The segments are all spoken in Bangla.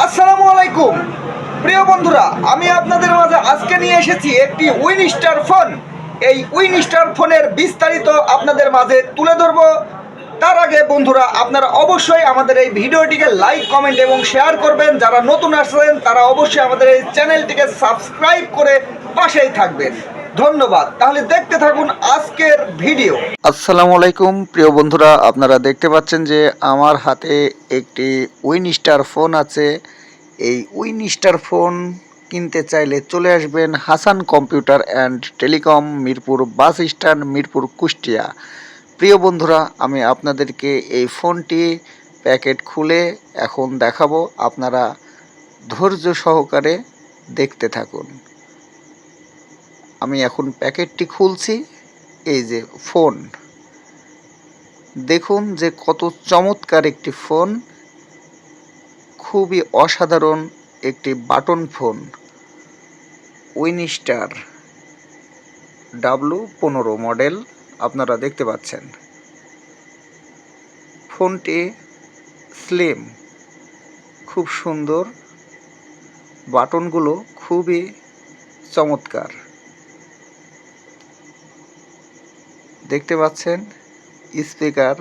আসসালামু আলাইকুম। প্রিয় বন্ধুরা, আমি আপনাদের মাঝে আজকে নিয়ে এসেছি একটি উইনস্টার ফোন এই উইনস্টার ফোনের বিস্তারিত আপনাদের মাঝে তুলে ধরব। তার আগে বন্ধুরা, আপনারা অবশ্যই আমাদের এই ভিডিওটিকে লাইক কমেন্ট এবং শেয়ার করবেন। যারা নতুন আসছেন, তারা অবশ্যই আমাদের এই চ্যানেলটিকে সাবস্ক্রাইব করে পাশেই থাকবেন। ধন্যবাদ। তাহলে দেখতে থাকুন আজকের ভিডিও। আসসালামু আলাইকুম, প্রিয় বন্ধুরা, আপনারা দেখতে পাচ্ছেন যে আমার হাতে একটি উইনস্টার ফোন আছে। এই উইনস্টার ফোন কিনতে চাইলে চলে আসবেন Hasan computer and telecom, Mirpur bus stand, Mirpur Kushtia. প্রিয় বন্ধুরা, আমি আপনাদেরকে এই ফোনটি প্যাকেট খুলে এখন দেখাবো। আপনারা ধৈর্য সহকারে দেখতে থাকুন। আমি এখন প্যাকেটটি খুলছি, এই যে ফোন। দেখুন যে কত চমৎকার একটি ফোন, খুবই অসাধারণ একটি বাটন ফোন, উইনিস্টার ডাব্লু পনেরো মডেল, আপনারা দেখতে পাচ্ছেন। ফোনটি স্লিম, খুব সুন্দর, বাটনগুলো খুবই চমৎকার। দেখতে পাচ্ছেন, স্পিকার,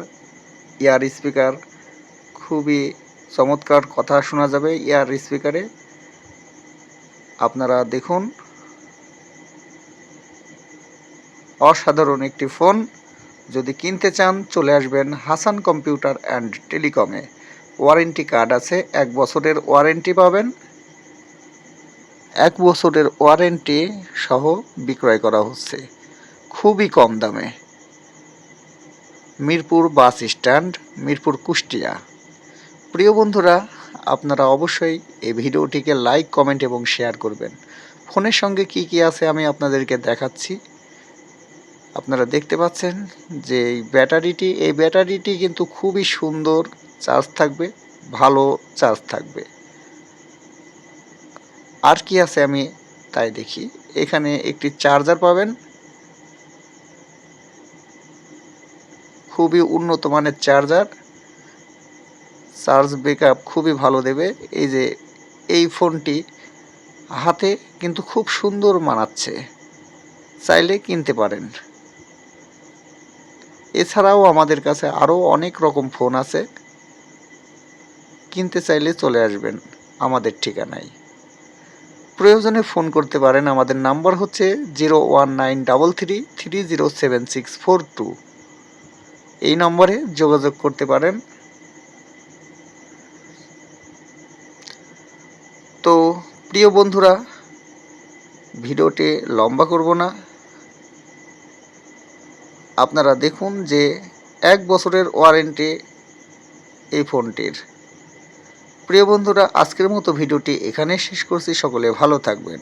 ইয়ার স্পিকার, খুবই চমৎকার কথা শোনা যাবে ইয়ার স্পিকারে। আপনারা দেখুন, অসাধারণ একটি ফোন। যদি কিনতে চান, চলে আসবেন হাসান কম্পিউটার অ্যান্ড টেলিকমে। ওয়ারেন্টি কার্ড আছে, এক বছরের ওয়ারেন্টি পাবেন। এক বছরের ওয়ারেন্টি সহ বিক্রয় করা হচ্ছে। খুবই কম দামে। Mirpur bus stand, Mirpur Kushtia. প্রিয় বন্ধুরা, আপনারা অবশ্যই এই ভিডিওটিকে লাইক, কমেন্ট এবং শেয়ার করবেন। ফোনের সঙ্গে কি কি আছে আমি আপনাদেরকে দেখাচ্ছি। আপনারা দেখতে পাচ্ছেন যে এই ব্যাটারিটি এই ব্যাটারিটি কিন্তু খুবই সুন্দর চার্জ থাকবে, ভালো চার্জ থাকবে। আর কি আছে আমি তাই দেখি। এখানে একটি চার্জার পাবেন। খুবই উন্নত মানের চার্জার। চার্জ ব্যাকআপ খুবই ভালো দেবে। এই যে, এই ফোনটি হাতে কিন্তু খুব সুন্দর মানাচ্ছে। চাইলে কিনতে পারেন। এছাড়াও আমাদের কাছে আরও অনেক রকম ফোন আছে। কিনতে চাইলে চলে আসবেন আমাদের ঠিকানায়। প্রয়োজনে ফোন করতে পারেন। আমাদের নাম্বার হচ্ছে zero one nine double three three zero seven six four two. এই নম্বরে যোগাযোগ করতে পারেন। তো প্রিয় বন্ধুরা, ভিডিওটি লম্বা করব না। আপনারা দেখুন যে এক বছরের ওয়ারেন্টি এই ফোনটির। প্রিয় বন্ধুরা, আজকের মতো ভিডিওটি এখানে শেষ করছি। সকলে ভালো থাকবেন।